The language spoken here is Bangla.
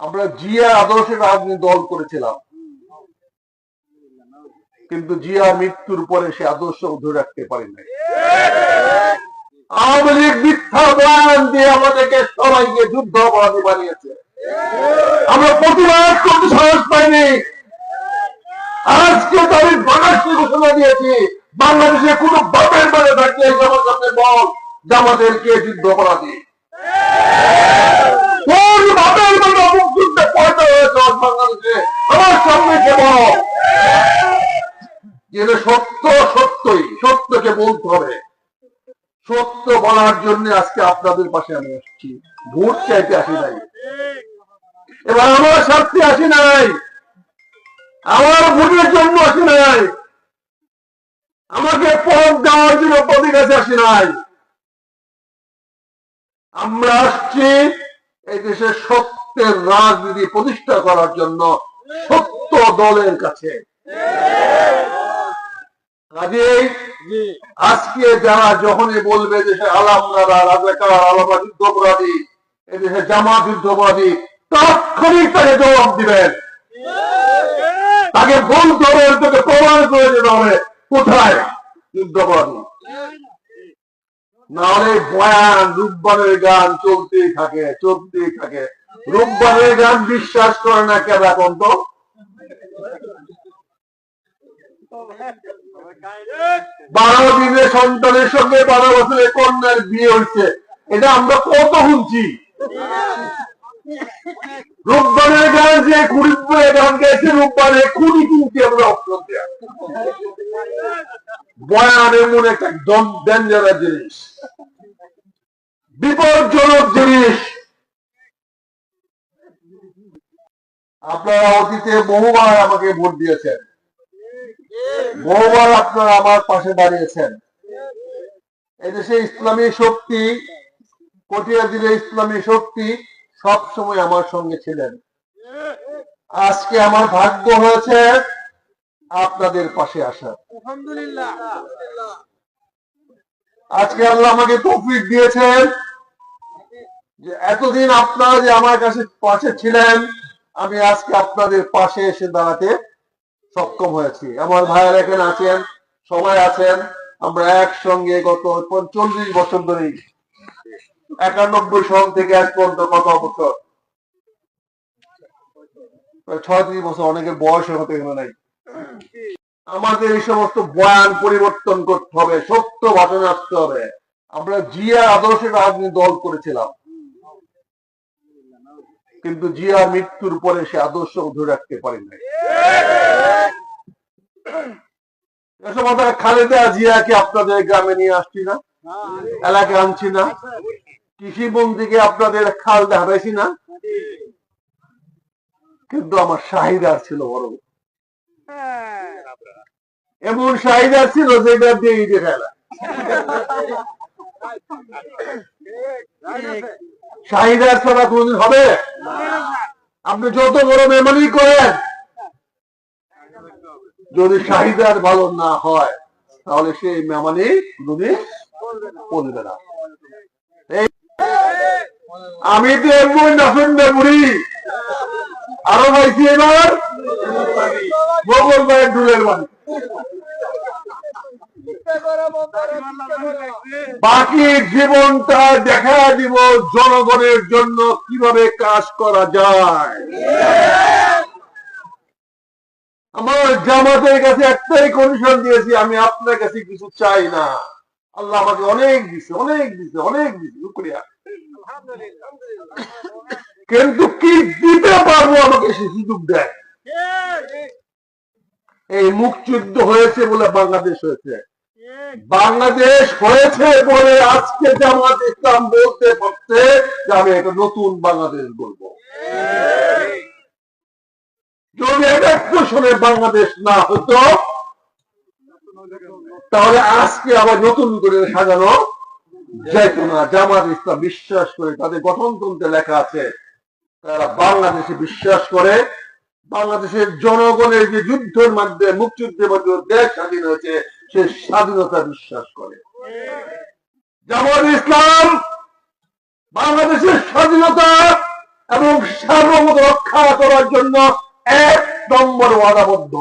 আমরা জিয়া আদর্শে রাজনীতি দল করেছিলাম। কিন্তু জিয়া মৃত্যুর পরে সে আদর্শ ধরে রাখতে পারি নাই। আওয়ামী লীগ মিথ্যা বয়ান দিয়ে আমাদেরকে সবাইকে যুদ্ধ অপরাধী বানিয়েছে। আমরা প্রতিবাদ করতে সাহস পাইনি। আজকে তাদের বাংলাদেশে ঘোষণা দিয়েছি, বাংলাদেশে কোন বাপের বেড়ে থাকলে সামনে বল যে আমাদেরকে যুদ্ধ অপরাধী কোন বাপের বেড়ে মুক্তিযুদ্ধে পয়সা হয়েছে আজ বাংলাদেশে আমার সামনে কে বল যেটা সত্য সত্যই সত্যকে বলতে হবে। সত্য বলার জন্য আজকে আপনাদের পাশে আমি আসছি। ভোট চাইতে আসি নাই। এবার আমার স্বার্থে আসি নাই। আমার ভোটের জন্য আসি নাই। আমাকে পদ দেওয়ার জন্য পদের কাছে আসি নাই। আমরা আসছি এই দেশের সত্যের রাজনীতি প্রতিষ্ঠা করার জন্য সত্য দলের কাছে। কাজেই আজকে যারা যখনই বলবে যে আলামরা রাজাকার, আলামা যুদ্ধ অপরাধী এদেশে জামা যুদ্ধ অপরাধী তাৎক্ষণিক তাকে জবাব দিবেন। তাকে প্রমাণ করে হবে, কোথায়? যুদ্ধ অপরাধী নাহলে বয়ান রূপবানের গান চলতেই থাকে চলতেই থাকে। রূপবানের গান বিশ্বাস করে না কেন এখন তো? বারো দিনের সন্তানের সঙ্গে বারো বছরের কন্যার বিয়ে হচ্ছে এটা আমরা কত শুনছি? রূপবানের গান যে কুড়ি গান গেছে রূপবানের কুড়ি কিনতে আমরা অপশন বয়ান এমন একটা ডেঞ্জারাস জিনিস। বিপজ্জনক জিনিস। আপনারা অতীতে বহুবার আমাকে ভোট দিয়েছেন। বহুবার আপনারা আমার পাশে দাঁড়িয়েছেন। এদেশে ইসলামী শক্তি কটিয়া দিলে ইসলামী শক্তি সব সময় আমার সঙ্গে ছিলেন। আজকে আমার ভাগ্য হয়েছে আপনাদের পাশে আসা আজকে আল্লাহ আমাকে তৌফিক দিয়েছেন যে এতদিন আপনারা যে আমার কাছে পাশে ছিলেন আমি আজকে আপনাদের পাশে এসে দাঁড়াতে সক্ষম হয়েছি। আমার ভাইয়ের এখানে আছেন, সবাই আছেন। আমরা একসঙ্গে গত চল্লিশ বছর ধরে একানব্বই সন থেকে আজ পর্যন্ত কত বছর ছয়ত্রিশ বছর, অনেকের হতে গেলে নাই। আমাদের এই সমস্ত বয়ান পরিবর্তন করতে হবে, সত্য আসতে হবে। আমরা জিয়া আদর্শে রাজনীতি দল করেছিলাম। কিন্তু জিয়া মৃত্যুর পরে সে আদর্শ ধরে রাখতে পারি নাই এসব কথা আপনাদের গ্রামে নিয়ে আসছি না এলাকায় আনছি না কৃষি আপনাদের খাল দেখাইছি না, কিন্তু আমার ছিল এমন চাহিদা ছিল যেটা দিয়ে ঈদে খেলা চাহিদা ছাড়া কোনদিন হবে? আপনি যত বড় মেমরি করেন যদি চাহিদার ভালো না হয়, তাহলে সেই মেমানি কোনদিন বলবে না। আমি তো এমন নাফেন মেমরি আরও পাইছি এবার? মোগল ভাইয়ের ডুলের বাড়ি। বাকি জীবনটা দেখা দিব জনগণের জন্য কীভাবে কাজ করা যায়। আমার জামাতের কাছে একটাই কন্ডিশন দিয়েছি, আমি আপনার কাছে কিছু চাই না। আল্লাহ আমাকে অনেক দিছে অনেক দিছে অনেক দিছে, শুক্রিয়া। কিন্তু কি দিতে পারব আমাকে সে সুযোগ দেয়? এই মুক্তিযুদ্ধ হয়েছে বলে বাংলাদেশ হয়েছে। বাংলাদেশ হয়েছে বলে আজকে জামাত ইসলাম বলতে পারছে যে আমি একটা নতুন বাংলাদেশ বলব যদি একাত্তর সনে বাংলাদেশ না হতো, তাহলে আজকে আবার নতুন করে সাজানো যাইতো না। জামাত ইসলাম বিশ্বাস করে, তাদের গঠনতন্ত্রে লেখা আছে, তারা বাংলাদেশে বিশ্বাস করে। বাংলাদেশের জনগণের যে যুদ্ধের মাধ্যমে মুক্তিযুদ্ধের মাধ্যমে দেশ স্বাধীন হয়েছে, সে স্বাধীনতা বিশ্বাস করে। জামাত ইসলাম বাংলাদেশের স্বাধীনতা এবং সার্বভৌমত্ব রক্ষা করার জন্য এক নম্বর ওয়াদাবদ্ধ